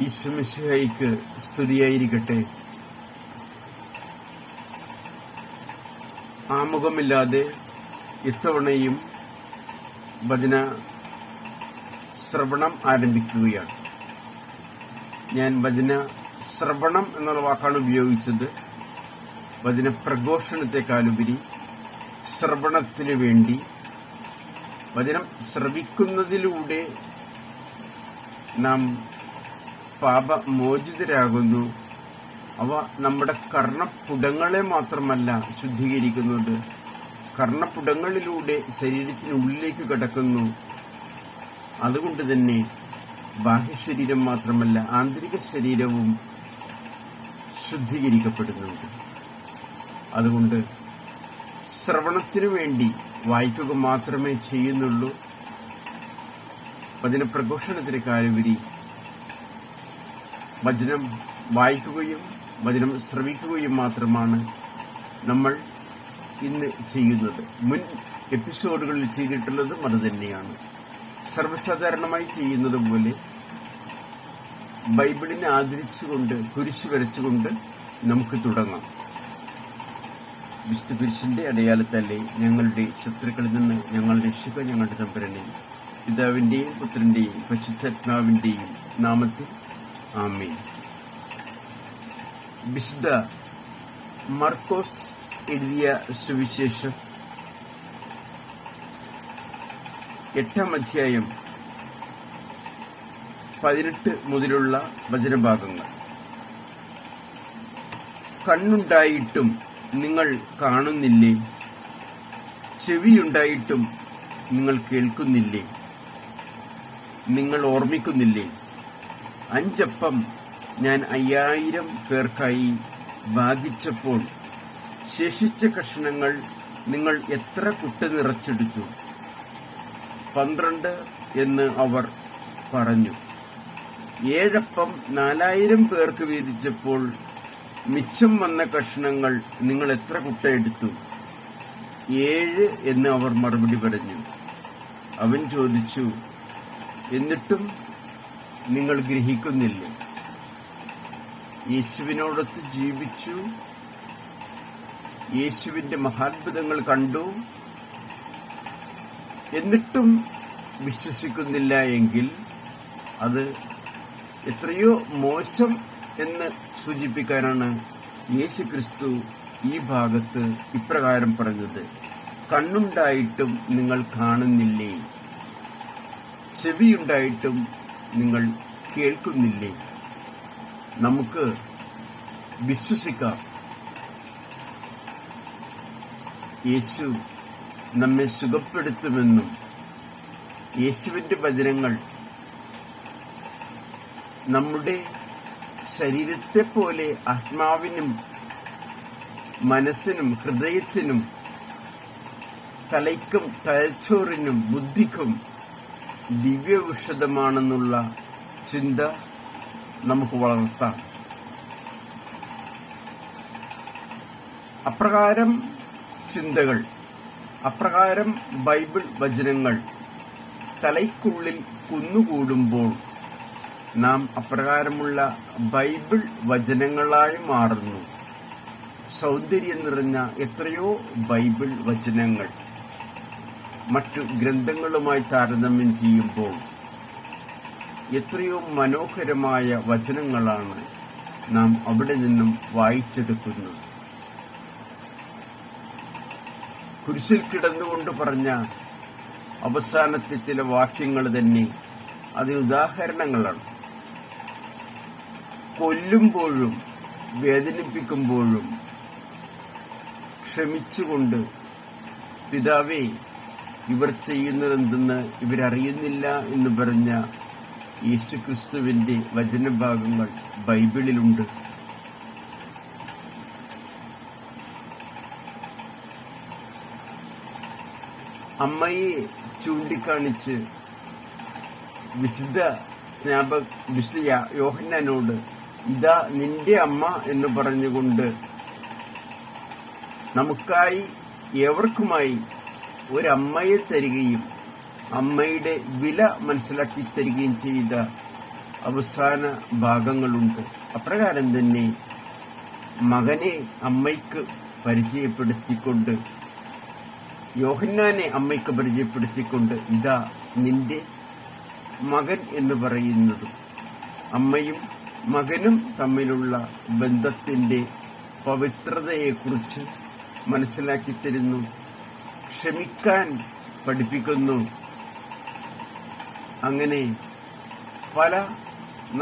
ഈശ്വമിശിഹയ്ക്ക് സ്തുതിയായിരിക്കട്ടെ. ആമുഖമില്ലാതെ ഇത്തവണയും ഭജന ശ്രവണം ആരംഭിക്കുകയാണ്. ഞാൻ ഭജന ശ്രവണം എന്നുള്ള വാക്കാണ് ഉപയോഗിച്ചത്. ഭജന പ്രഘോഷണത്തെക്കാളുപരി ശ്രവണത്തിന് വേണ്ടി. വചനം ശ്രവിക്കുന്നതിലൂടെ നാം പാപമോചിതരാകുന്നു. അവ നമ്മുടെ കർണപ്പുടങ്ങളെ മാത്രമല്ല ശുദ്ധീകരിക്കുന്നത്. കർണപ്പുടങ്ങളിലൂടെ ശരീരത്തിനുള്ളിലേക്ക് കടക്കുന്നു. അതുകൊണ്ട് തന്നെ ബാഹ്യശരീരം മാത്രമല്ല ആന്തരിക ശരീരവും ശുദ്ധീകരിക്കപ്പെടുന്നുണ്ട്. അതുകൊണ്ട് ശ്രവണത്തിനു വേണ്ടി വായിക്കുക മാത്രമേ ചെയ്യുന്നുള്ളൂ. അതിന് പ്രഘോഷണത്തിന് കാലുപരി വചനം വായിക്കുകയും വചനം ശ്രമിക്കുകയും മാത്രമാണ് നമ്മൾ ഇന്ന് ചെയ്യുന്നത്. മുൻ എപ്പിസോഡുകളിൽ ചെയ്തിട്ടുള്ളതും അത് തന്നെയാണ്. സർവസാധാരണമായി ചെയ്യുന്നത് പോലെ ബൈബിളിനെ ആദരിച്ചുകൊണ്ട് കുരിശ് വരച്ചുകൊണ്ട് നമുക്ക് തുടങ്ങാം. വിശുദ്ധ കുരിശിന്റെ അടയാളത്തല്ലേ ഞങ്ങളുടെ ശത്രുക്കളിൽ നിന്ന് ഞങ്ങൾ രക്ഷിക്കുക ഞങ്ങളുടെ തമ്പരനെ പിതാവിന്റെയും പുത്രന്റെയും പശുദ്ധാത്മാവിന്റെയും നാമത്തിൽ ആമേൻ. വിശുദ്ധ മർക്കോസ് എഴുതിയ സുവിശേഷം എട്ടാം അധ്യായം പതിനെട്ട് മുതലുള്ള വചനഭാഗങ്ങൾ. കണ്ണുണ്ടായിട്ടും നിങ്ങൾ കാണുന്നില്ലേ? ചെവിയുണ്ടായിട്ടും നിങ്ങൾ കേൾക്കുന്നില്ലേ? നിങ്ങൾ ഓർമ്മിക്കുന്നില്ലേ? അഞ്ചപ്പം ഞാൻ അയ്യായിരം പേർക്കായി ബാധിച്ചപ്പോൾ ശേഷിച്ച കഷ്ണങ്ങൾ നിങ്ങൾ എത്ര കുട്ട നിറച്ചെടുത്തു പന്ത്രണ്ട് എന്ന് അവർ പറഞ്ഞു. ഏഴപ്പം നാലായിരം പേർക്ക് വീതിച്ചപ്പോൾ മിച്ചം വന്ന കഷ്ണങ്ങൾ നിങ്ങൾ എത്ര കുട്ട എടുത്തു? ഏഴ് എന്ന് അവർ മറുപടി പറഞ്ഞു. അവൻ ചോദിച്ചു എന്നിട്ടും നിങ്ങൾ ഗ്രഹിക്കുന്നില്ലേ? യേശുവിനോടൊത്ത് ജീവിച്ചു. യേശുവിന്റെ മഹാത്ഭുതങ്ങൾ കണ്ടു. എന്നിട്ടും വിശ്വസിക്കുന്നില്ല എങ്കിൽ അത് എത്രയോ മോശം എന്ന് സൂചിപ്പിക്കാനാണ് യേശു ക്രിസ്തു ഈ ഭാഗത്ത് ഇപ്രകാരം പറഞ്ഞത്. കണ്ണുണ്ടായിട്ടും നിങ്ങൾ കാണുന്നില്ലേ? ചെവിയുണ്ടായിട്ടും നിങ്ങൾ കേൾക്കുന്നില്ലേ? നമുക്ക് വിശ്വസിക്കാം. യേശു നമ്മെ സുഖപ്പെടുത്തുമെന്നും യേശുവിന്റെ വചനങ്ങൾ നമ്മുടെ ശരീരത്തെ പോലെ ആത്മാവിനും മനസ്സിനും ഹൃദയത്തിനും തലയ്ക്കും തലച്ചോറിനും ബുദ്ധിക്കും ദിവ്യവിഷദമാണെന്നുള്ള ചിന്ത നമുക്ക് വളർത്താം. അപ്രകാരം ചിന്തകൾ അപ്രകാരം ബൈബിൾ വചനങ്ങൾ തലയ്ക്കുള്ളിൽ കുന്നുകൂടുമ്പോൾ നാം അപ്രകാരമുള്ള ബൈബിൾ വചനങ്ങളായി മാറുന്നു. സൗന്ദര്യം നിറഞ്ഞ എത്രയോ ബൈബിൾ വചനങ്ങൾ. മറ്റു ഗ്രന്ഥങ്ങളുമായി താരതമ്യം ചെയ്യുമ്പോൾ എത്രയോ മനോഹരമായ വചനങ്ങളാണ് നാം അവിടെ നിന്നും വായിച്ചെടുക്കുന്നത്. കുരിശിൽ കിടന്നുകൊണ്ട് പറഞ്ഞ അവസാനത്തെ ചില വാക്യങ്ങൾ തന്നെ അതിന് ഉദാഹരണങ്ങളാണ്. കൊല്ലുമ്പോഴും വേദനിപ്പിക്കുമ്പോഴും ക്ഷമിച്ചുകൊണ്ട് പിതാവേ ഇവർ ചെയ്യുന്നതെന്തെന്ന് ഇവരറിയുന്നില്ല എന്ന് പറഞ്ഞ യേശുക്രിസ്തുവിന്റെ വചനഭാഗങ്ങൾ ബൈബിളിലുണ്ട്. അമ്മയെ ചൂണ്ടിക്കാണിച്ച് വിശുദ്ധ സ്നാപ വിശുദ്ധ യോഹന്നാനോട് ഇതാ നിന്റെ അമ്മ എന്ന് പറഞ്ഞുകൊണ്ട് നമുക്കായി ഏവർക്കുമായി ഒരമ്മയെ തരികയും അമ്മയുടെ വില മനസ്സിലാക്കി തരികയും ചെയ്ത അവസാന ഭാഗങ്ങളുണ്ട്. അപ്രകാരം തന്നെ മകനെ അമ്മയ്ക്ക് പരിചയപ്പെടുത്തിക്കൊണ്ട് യോഹന്നാനെ അമ്മയ്ക്ക് പരിചയപ്പെടുത്തിക്കൊണ്ട് ഇതാ നിന്റെ മകൻ എന്ന് പറയുന്നതും. അമ്മയും മകനും തമ്മിലുള്ള ബന്ധത്തിന്റെ പവിത്രതയെക്കുറിച്ച് മനസ്സിലാക്കി തരുന്നു. ക്ഷമിക്കാൻ പഠിപ്പിക്കുന്നു. അങ്ങനെ പല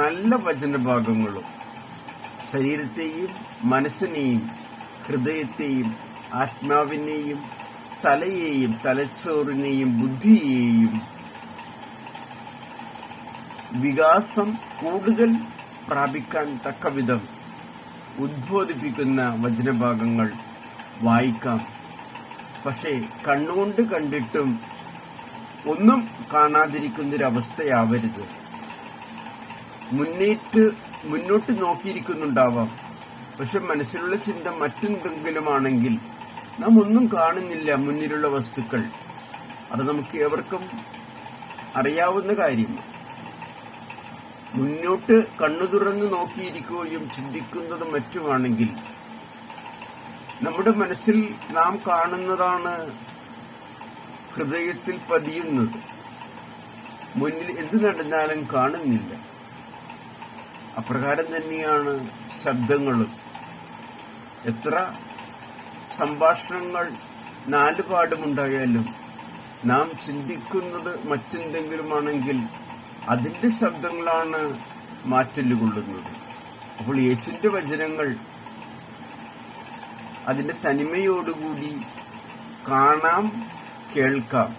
നല്ല വചനഭാഗങ്ങളും ശരീരത്തെയും മനസ്സിനെയും ഹൃദയത്തെയും ആത്മാവിനെയും തലയെയും തലച്ചോറിനെയും ബുദ്ധിയെയും വികാസം കൂടുതൽ പ്രാപിക്കാൻ തക്കവിധം ഉദ്ബോധിപ്പിക്കുന്ന വചനഭാഗങ്ങൾ വായിക്കാം. പക്ഷേ കണ്ണുകൊണ്ട് കണ്ടിട്ടും ഒന്നും കാണാതിരിക്കുന്നൊരവസ്ഥയാവരുത്. മുന്നേറ്റ് മുന്നോട്ട് നോക്കിയിരിക്കുന്നുണ്ടാവാം. പക്ഷെ മനസ്സിലുള്ള ചിന്ത മറ്റെന്തെങ്കിലും ആണെങ്കിൽ നാം ഒന്നും കാണുന്നില്ല മുന്നിലുള്ള വസ്തുക്കൾ. അത് നമുക്ക് ഏവർക്കും അറിയാവുന്ന കാര്യമാണ് മുന്നോട്ട് കണ്ണു തുറന്ന് നോക്കിയിരിക്കുകയും ചിന്തിക്കുന്നതും മറ്റുമാണെങ്കിൽ നമ്മുടെ മനസ്സിൽ നാം കാണുന്നതാണ് ഹൃദയത്തിൽ പതിയുന്നത്. മുന്നിൽ എന്ത് നടന്നാലും കാണുന്നില്ല. അപ്രകാരം തന്നെയാണ് ശബ്ദങ്ങളും. എത്ര സംഭാഷണങ്ങൾ നാലുപാടുമുണ്ടായാലും നാം ചിന്തിക്കുന്നത് മറ്റെന്തെങ്കിലുമാണെങ്കിൽ അതിന്റെ ശബ്ദങ്ങളാണ് മാറ്റലുകൊള്ളുന്നത് അപ്പോൾ യേശുവിന്റെ വചനങ്ങൾ അതിന്റെ തനിമയോടുകൂടി കാണാം കേൾക്കാം.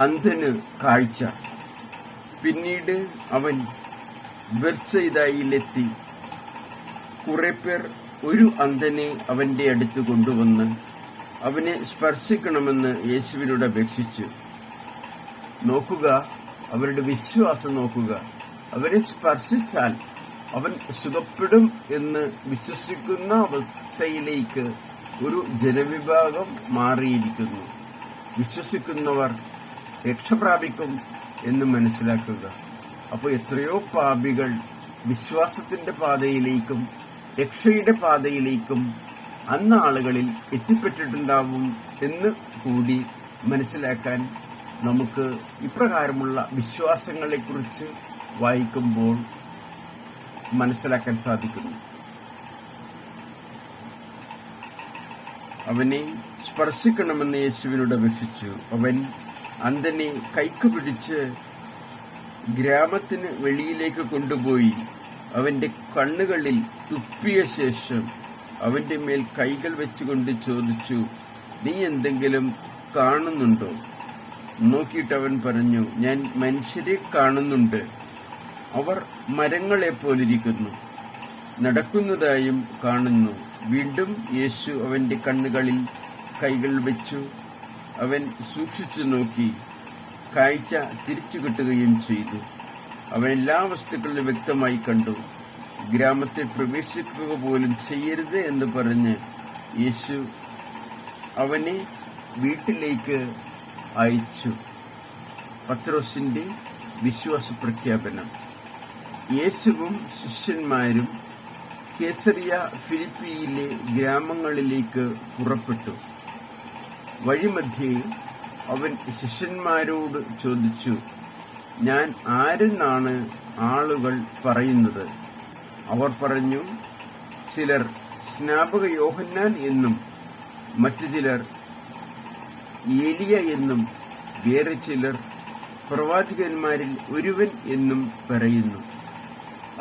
അന്ധന് കാഴ്ച. പിന്നീട് അവൻ ബെർസൈദായിലെത്തി കുറെ പേർ ഒരു അന്ധനെ അവന്റെ അടുത്ത് കൊണ്ടുവന്ന് അവനെ സ്പർശിക്കണമെന്ന് യേശുവിനോട് അപേക്ഷിച്ചു. നോക്കുക അവരുടെ വിശ്വാസം നോക്കുക. അവരെ സ്പർശിച്ചാൽ അവൻ സുഖപ്പെടും എന്ന് വിശ്വസിക്കുന്ന അവസ്ഥയിലേക്ക് ഒരു ജനവിഭാഗം മാറിയിരിക്കുന്നു. വിശ്വസിക്കുന്നവർ രക്ഷപ്രാപിക്കും എന്ന് മനസ്സിലാക്കുക. അപ്പോൾ എത്രയോ പാപികൾ വിശ്വാസത്തിന്റെ പാതയിലേക്കും രക്ഷയുടെ പാതയിലേക്കും അന്ന് ആളുകളിൽ എത്തിപ്പെട്ടിട്ടുണ്ടാവും എന്ന് കൂടി മനസ്സിലാക്കാൻ നമുക്ക് ഇപ്രകാരമുള്ള വിശ്വാസങ്ങളെക്കുറിച്ച് വായിക്കുമ്പോൾ മനസ്സിലാക്കാൻ സാധിക്കുന്നു. അവനെ സ്പർശിക്കണമെന്ന് യേശുവിനോട് അപേക്ഷിച്ചു. അവൻ അന്തനെ കൈക്ക് പിടിച്ച് ഗ്രാമത്തിന് വെളിയിലേക്ക് കൊണ്ടുപോയി. അവന്റെ കണ്ണുകളിൽ തുപ്പിയ ശേഷം അവന്റെ മേൽ കൈകൾ വെച്ചുകൊണ്ട് ചോദിച്ചു നീ എന്തെങ്കിലും കാണുന്നുണ്ടോ? നോക്കിയിട്ട് അവൻ പറഞ്ഞു ഞാൻ മനുഷ്യരെ കാണുന്നുണ്ട്. അവർ മരങ്ങളെ പോലിരിക്കുന്നു നടക്കുന്നതായും കാണുന്നു. വീണ്ടും യേശു അവന്റെ കണ്ണുകളിൽ കൈകൾ വെച്ചു. അവൻ സൂക്ഷിച്ചു നോക്കി. കാഴ്ച തിരിച്ചു കിട്ടുകയും ചെയ്തു. അവൻ എല്ലാ വസ്തുക്കളിലും വ്യക്തമായി കണ്ടു. ഗ്രാമത്തിൽ പ്രവേശിക്കുക പോലും ചെയ്യരുത് എന്ന് പറഞ്ഞ് യേശു അവനെ വീട്ടിലേക്ക് അയച്ചു. പത്രോസിന്റെ വിശ്വാസ പ്രഖ്യാപനം യേശുവും ശിഷ്യന്മാരും കേസറിയ ഫിലിപ്പിയിലെ ഗ്രാമങ്ങളിലേക്ക് പുറപ്പെട്ടു. വഴിമധ്യേ അവൻ ശിഷ്യന്മാരോട് ചോദിച്ചു ഞാൻ ആരെന്നാണ് ആളുകൾ പറയുന്നത്? അവർ പറഞ്ഞു ചിലർ സ്നാപക യോഹന്നാൻ എന്നും മറ്റു ചിലർ ഏലിയ എന്നും വേറെ ചിലർ പ്രവാചകന്മാരിൽ ഒരുവൻ എന്നും പറയുന്നു.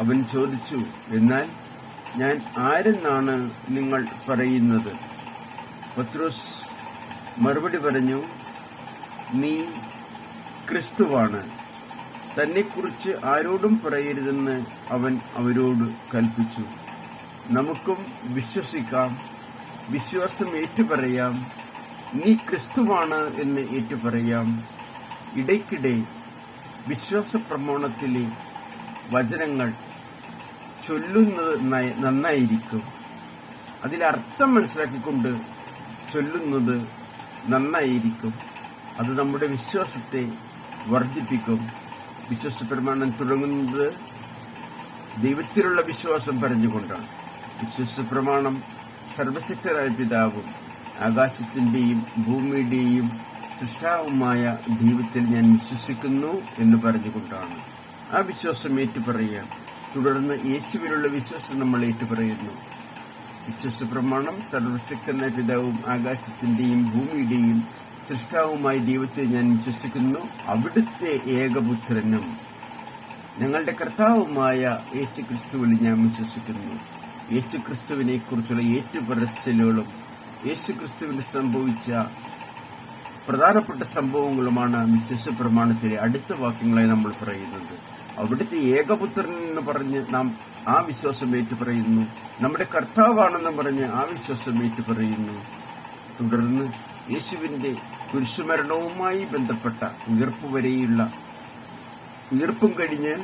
അവൻ ചോദിച്ചു എന്നാൽ ഞാൻ ആരെന്നാണ് നിങ്ങൾ പറയുന്നത്? പത്രോസ് മറുപടി പറഞ്ഞു നീ ക്രിസ്തുവാണ്. തന്നെക്കുറിച്ച് ആരോടും പറയരുതെന്ന് അവൻ അവരോട് കൽപ്പിച്ചു. നമുക്കും വിശ്വസിക്കാം വിശ്വാസം ഏറ്റുപറയാം. നീ ക്രിസ്തുവാണ് എന്ന് ഏറ്റുപറയാം. ഇടയ്ക്കിടെ വിശ്വാസ പ്രമാണത്തിലെ വചനങ്ങൾ ചൊല്ലുന്നത് നയ- നന്നായിരിക്കും. അതിലർത്ഥം മനസ്സിലാക്കിക്കൊണ്ട് ചൊല്ലുന്നത് നന്നായിരിക്കും. അത് നമ്മുടെ വിശ്വാസത്തെ വർദ്ധിപ്പിക്കും. വിശ്വാസ പ്രമാണം തുടങ്ങുന്നത്. ദൈവത്തിലുള്ള വിശ്വാസം പറഞ്ഞുകൊണ്ടാണ്. വിശ്വാസ പ്രമാണം സർവശക്തരായ പിതാവും ആകാശത്തിന്റെയും ഭൂമിയുടെയും സൃഷ്ടാവുമായ ദൈവത്തിൽ ഞാൻ വിശ്വസിക്കുന്നു എന്ന് പറഞ്ഞുകൊണ്ടാണ് ആ വിശ്വാസം ഏറ്റുപറയുക. തുടർന്ന് യേശുവിലുള്ള വിശ്വാസം നമ്മൾ ഏറ്റുപറയുന്നു. വിശ്വസ പ്രമാണം സർവശക്തനായ പിതാവും ആകാശത്തിന്റെയും ഭൂമിയുടെയും സൃഷ്ടാവുമായ ദൈവത്തെ ഞാൻ വിശ്വസിക്കുന്നു. അവിടുത്തെ ഏകപുത്രനും ഞങ്ങളുടെ കർത്താവുമായ യേശു ക്രിസ്തുവിൽ ഞാൻ വിശ്വസിക്കുന്നു. യേശു ക്രിസ്തുവിനെ കുറിച്ചുള്ള ഏറ്റുപറച്ചിലുകളും യേശു ക്രിസ്തുവിൽ സംഭവിച്ച പ്രധാനപ്പെട്ട സംഭവങ്ങളുമാണ് വിശ്വസ പ്രമാണത്തിലെ അടുത്ത വാക്യങ്ങളായി നമ്മൾ പറയുന്നത്. അവിടുത്തെ ഏകപുത്രൻ എന്ന് പറഞ്ഞ് നാം ആ വിശ്വാസം ഏറ്റു പറയുന്നു നമ്മുടെ കർത്താവാണെന്ന് പറഞ്ഞ് ആ വിശ്വാസം ഏറ്റു പറയുന്നു തുടർന്ന് യേശുവിന്റെ കുരിശുമരണവുമായി ബന്ധപ്പെട്ട ഉയർപ്പ് വരെയുള്ള ഉയർപ്പും കഴിഞ്ഞ്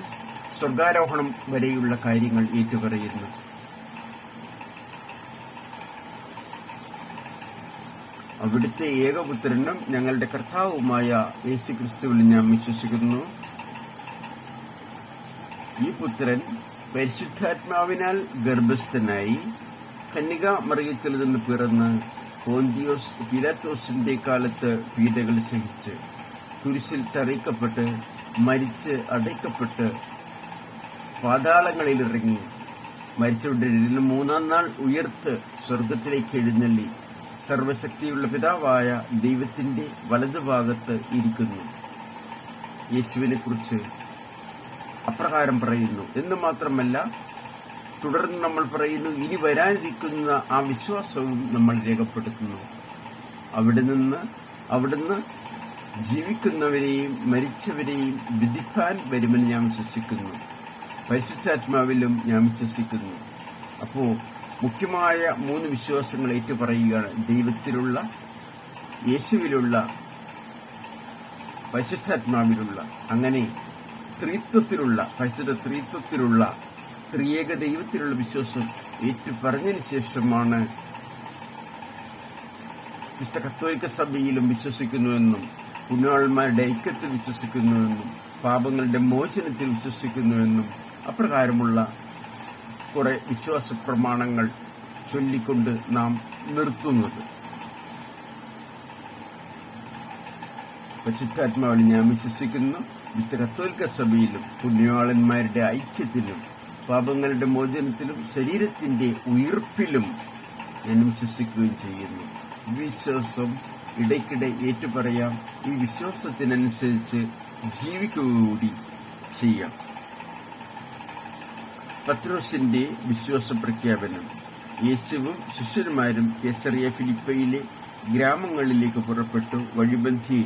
സ്വർഗാരോഹണം വരെയുള്ള കാര്യങ്ങൾ ഏറ്റുപറയുന്നു. അവിടുത്തെ ഏകപുത്രനും ഞങ്ങളുടെ കർത്താവുമായ യേശു ക്രിസ്തുവിൽ ഞാൻ വിശ്വസിക്കുന്നു. ഈ പുത്രൻ പരിശുദ്ധാത്മാവിനാൽ ഗർഭസ്ഥനായി കന്യക മറിയത്തിൽ നിന്ന് പിറന്ന് പോന്തിയോസ് പിലാത്തോസിന്റെ കാലത്ത് പീഡകൾ സഹിച്ച് കുരിശിൽ തറയ്ക്കപ്പെട്ട് മരിച്ച് അടയ്ക്കപ്പെട്ട് പാതാളങ്ങളിൽ ഇറങ്ങി. മരിച്ചവരുടെ മൂന്നാം നാൾ ഉയർത്ത് സ്വർഗത്തിലേക്ക് എഴുന്നള്ളി. സർവശക്തിയുള്ള പിതാവായ ദൈവത്തിന്റെ വലതുഭാഗത്ത് ഇരിക്കുന്നു. യേശുവിനെ കുറിച്ച് അപ്രകാരം പറയുന്നു. എന്ന് മാത്രമല്ല തുടർന്ന് നമ്മൾ പറയുന്നു ഇനി വരാനിരിക്കുന്ന ആ വിശ്വാസവും നമ്മൾ രേഖപ്പെടുത്തുന്നു. അവിടെ നിന്ന് അവിടുന്ന് ജീവിക്കുന്നവരെയും മരിച്ചവരെയും വിധിക്കാൻ വരുമെന്ന് ഞാൻ വിശ്വസിക്കുന്നു. പരിശുദ്ധാത്മാവിലും ഞാൻ വിശ്വസിക്കുന്നു. അപ്പോ മുഖ്യമായ മൂന്ന് വിശ്വാസങ്ങൾ ഏറ്റുപറയുകയാണ്. ദൈവത്തിലുള്ള യേശുവിലുള്ള പരിശുദ്ധാത്മാവിലുള്ള. അങ്ങനെ ത്രിത്വത്തിലുള്ള പരിശുദ്ധ ത്രിത്വത്തിലുള്ള ത്രിയേക ദൈവത്തിലുള്ള വിശ്വാസം ഏറ്റുപറഞ്ഞതിന് ശേഷമാണ് വിശുദ്ധ കത്തോലിക്ക സഭയിലും വിശ്വസിക്കുന്നുവെന്നും പുണ്യാളന്മാരുടെ ഐക്യത്തിൽ വിശ്വസിക്കുന്നുവെന്നും പാപങ്ങളുടെ മോചനത്തിൽ വിശ്വസിക്കുന്നുവെന്നും അപ്രകാരമുള്ള കുറെ വിശ്വാസ പ്രമാണങ്ങൾ ചൊല്ലിക്കൊണ്ട് നാം നിർത്തുന്നത്. പരിശുദ്ധാത്മാവിൽ ഞാൻ വിശ്വസിക്കുന്നു. വിശുദ്ധ കത്തോലിക്ക സഭയിലും പുണ്യവാളന്മാരുടെ ഐക്യത്തിലും പാപങ്ങളുടെ മോചനത്തിലും ശരീരത്തിന്റെ ഉയർപ്പിലും ഞാൻ വിശ്വസിക്കുകയും ചെയ്യുന്നു. വിശ്വാസം ഇടയ്ക്കിടെ ഏറ്റുപറയാം. ഈ വിശ്വാസത്തിനനുസരിച്ച് ജീവിക്കുക കൂടി ചെയ്യാം. പത്രോസിന്റെ വിശ്വാസ പ്രഖ്യാപനം. യേശുവും ശിഷ്യന്മാരും കേസറിയ ഫിലിപ്പയിലെ ഗ്രാമങ്ങളിലേക്ക് പുറപ്പെട്ടു. വഴിബന്ധി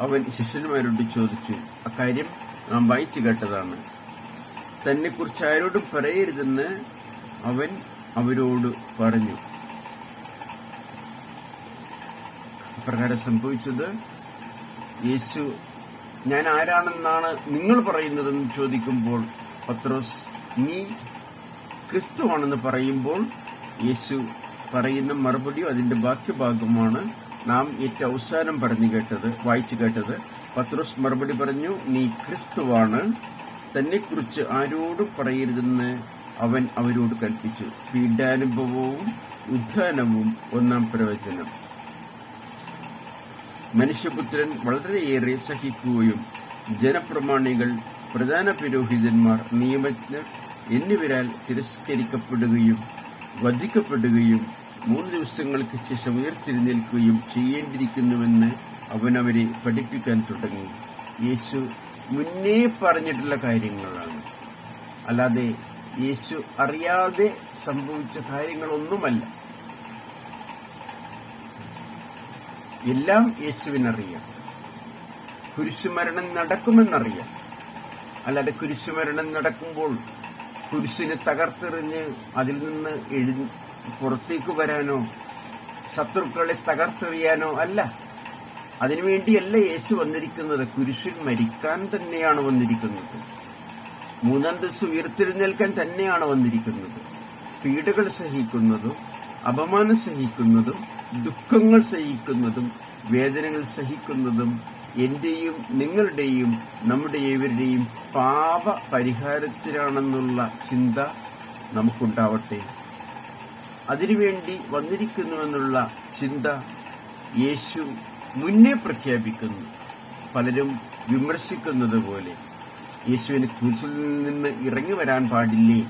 അവൻ ശിഷ്യന്മാരോട് ചോദിച്ചു അക്കാര്യം നാം വായിച്ചു കേട്ടതാണ്. തന്നെക്കുറിച്ച് ആരോടും പറയരുതെന്ന് അവൻ അവരോട് പറഞ്ഞു. അപ്രകാരം സംഭവിച്ചത് യേശു ഞാൻ ആരാണെന്നാണ് നിങ്ങൾ പറയുന്നതെന്ന് ചോദിക്കുമ്പോൾ പത്രോസ് നീ ക്രിസ്തുവാണെന്ന് പറയുമ്പോൾ യേശു പറയുന്ന മറുപടിയോ അതിന്റെ ബാക്കി ഭാഗമാണ് നാം ഏറ്റവും അവസാനം പറഞ്ഞു കേട്ടത് വായിച്ചു കേട്ടത്. പത്രോസ് മറുപടി പറഞ്ഞു നീ ക്രിസ്തുവാണ്. തന്നെക്കുറിച്ച് ആരോടും പറയരുതെന്ന് അവൻ അവരോട് കൽപ്പിച്ചു. പീഡാനുഭവവും ഉദ്ധാനവും ഒന്നാം പ്രവചനം. മനുഷ്യപുത്രൻ വളരെയേറെ സഹിക്കുകയും ജനപ്രമാണികൾ പ്രധാന പുരോഹിതന്മാർ നിയമജ്ഞർ എന്നിവരാൽ തിരസ്കരിക്കപ്പെടുകയും വധിക്കപ്പെടുകയും മൂന്ന് ദിവസങ്ങൾക്ക് ശേഷം ഉയർത്തെഴുന്നേൽക്കുകയും ചെയ്യേണ്ടിയിരിക്കുന്നുവെന്ന് അവനവരെ പഠിപ്പിക്കാൻ തുടങ്ങി. യേശു മുന്നേ പറഞ്ഞിട്ടുള്ള കാര്യങ്ങളാണ്. അല്ലാതെ യേശു അറിയാതെ സംഭവിച്ച കാര്യങ്ങളൊന്നുമല്ല. എല്ലാം യേശുവിനറിയാം. കുരിശുമരണം നടക്കുമെന്നറിയാം. അല്ലാതെ കുരിശുമരണം നടക്കുമ്പോൾ കുരിശിനെ തകർത്തെറിഞ്ഞ് അതിൽ നിന്ന് എഴു പുറത്തേക്ക് വരാനോ ശത്രുക്കളെ തകർത്തെറിയാനോ അല്ല. അതിനുവേണ്ടിയല്ല യേശു വന്നിരിക്കുന്നത്. കുരിശിൽ മരിക്കാൻ തന്നെയാണ് വന്നിരിക്കുന്നത്. മൂന്നാം ദിവസം ഉയർത്തെഴുന്നേൽക്കാൻ തന്നെയാണ് വന്നിരിക്കുന്നത്. പീഡകൾ സഹിക്കുന്നതും അപമാനം സഹിക്കുന്നതും ദുഃഖങ്ങൾ സഹിക്കുന്നതും വേദനകൾ സഹിക്കുന്നതും എന്റെയും നിങ്ങളുടെയും നമ്മുടെ ഏവരുടെയും പാപ പരിഹാരത്തിനാണെന്നുള്ള ചിന്ത നമുക്കുണ്ടാവട്ടെ. അതിനുവേണ്ടി വന്നിരിക്കുന്നുവെന്നുള്ള ചിന്ത യേശു മുന്നേ പ്രഖ്യാപിക്കുന്നു. പലരും വിമർശിക്കുന്നത് പോലെ യേശുവിന് കുരിശിൽ നിന്ന് ഇറങ്ങി വരാൻ പാടില്ലേ?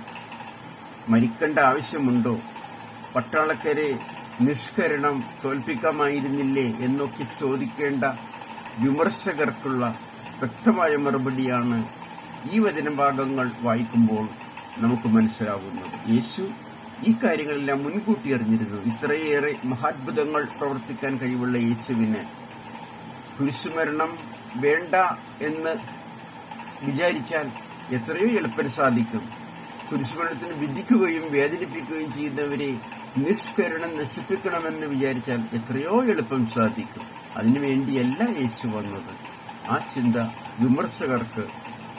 മരിക്കേണ്ട ആവശ്യമുണ്ടോ? പട്ടാളക്കാരെ നിഷ്കരണം തോൽപ്പിക്കാമായിരുന്നില്ലേ എന്നൊക്കെ ചോദിക്കേണ്ട വിമർശകർക്കുള്ള വ്യക്തമായ മറുപടിയാണ് ഈ വചനഭാഗങ്ങൾ വായിക്കുമ്പോൾ നമുക്ക് മനസ്സിലാകുന്നത് യേശു ഈ കാര്യങ്ങളെല്ലാം മുൻകൂട്ടി അറിഞ്ഞിരുന്നു. ഇത്രയേറെ മഹാത്ഭുതങ്ങൾ പ്രവർത്തിക്കാൻ കഴിവുള്ള യേശുവിന്. കുരിശുമരണം വേണ്ട എന്ന് വിചാരിച്ചാൽ എത്രയോ എളുപ്പം സാധിക്കും. കുരിശുമരണത്തിന് വിധിക്കുകയും വേദനിപ്പിക്കുകയും ചെയ്യുന്നവരെ നിഷ്കരണം നശിപ്പിക്കണമെന്ന് വിചാരിച്ചാൽ എത്രയോ എളുപ്പം സാധിക്കും. അതിനുവേണ്ടിയല്ല യേശു വന്നത്. ആ ചിന്ത വിമർശകർക്ക്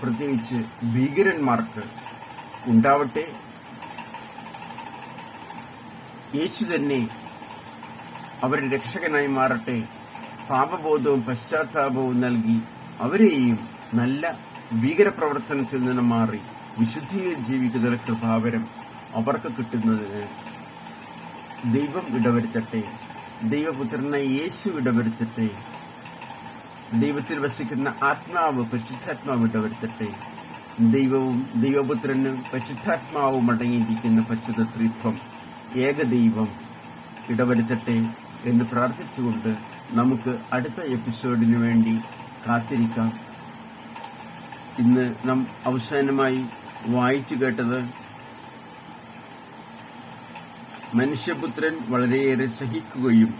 പ്രത്യേകിച്ച് ഭീകരന്മാർക്ക് ഉണ്ടാവട്ടെ. യേശു തന്നെ അവരുടെ രക്ഷകനായി മാറട്ടെ. പാപബോധവും പശ്ചാത്താപവും നൽകി അവരെയും നല്ല ഭീകരപ്രവർത്തനത്തിൽ നിന്ന് മാറി വിശുദ്ധിയിൽ ജീവിക്കുന്ന കൃപാവരം അവർക്ക് കിട്ടുന്നതിന് ദൈവം ഇടവരുത്തട്ടെ. ദൈവപുത്രനെ യേശു ഇടവരുത്തട്ടെ. ദൈവത്തിൽ വസിക്കുന്ന ആത്മാവ് പരിശുദ്ധാത്മാവ് ഇടവരുത്തട്ടെ. ദൈവവും ദൈവപുത്രനും പരിശുദ്ധാത്മാവും അടങ്ങിയിരിക്കുന്ന പശ്ചിതത്രിത്വം ഏകദൈവം ഇടവരുത്തട്ടെ എന്ന് പ്രാർത്ഥിച്ചുകൊണ്ട് നമുക്ക് അടുത്ത എപ്പിസോഡിനു വേണ്ടി കാത്തിരിക്കാം. ഇന്ന് നാം അവസാനമായി വായിച്ചു കേട്ടത് മനുഷ്യപുത്രൻ വളരെയേറെ സഹിക്കുകയും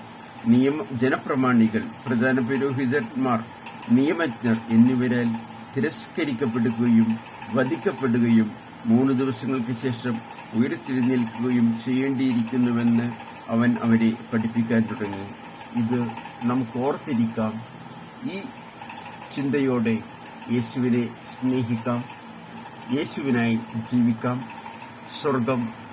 നിയമ ജനപ്രമാണികൾ പ്രധാന പുരോഹിതന്മാർ നിയമജ്ഞർ എന്നിവരാൽ തിരസ്കരിക്കപ്പെടുകയും വധിക്കപ്പെടുകയും മൂന്ന് ദിവസങ്ങൾക്ക് ശേഷം ഉയർത്തിരിഞ്ഞേൽക്കുകയും ചെയ്യേണ്ടിയിരിക്കുന്നുവെന്ന് അവൻ അവരെ പഠിപ്പിക്കാൻ തുടങ്ങി. ഇത് നമുക്ക് ഓർത്തിരിക്കാം. ഈ ചിന്തയോടെ യേശുവിനെ സ്നേഹിക്കാം. യേശുവിനായി ജീവിക്കാം. സ്വർഗം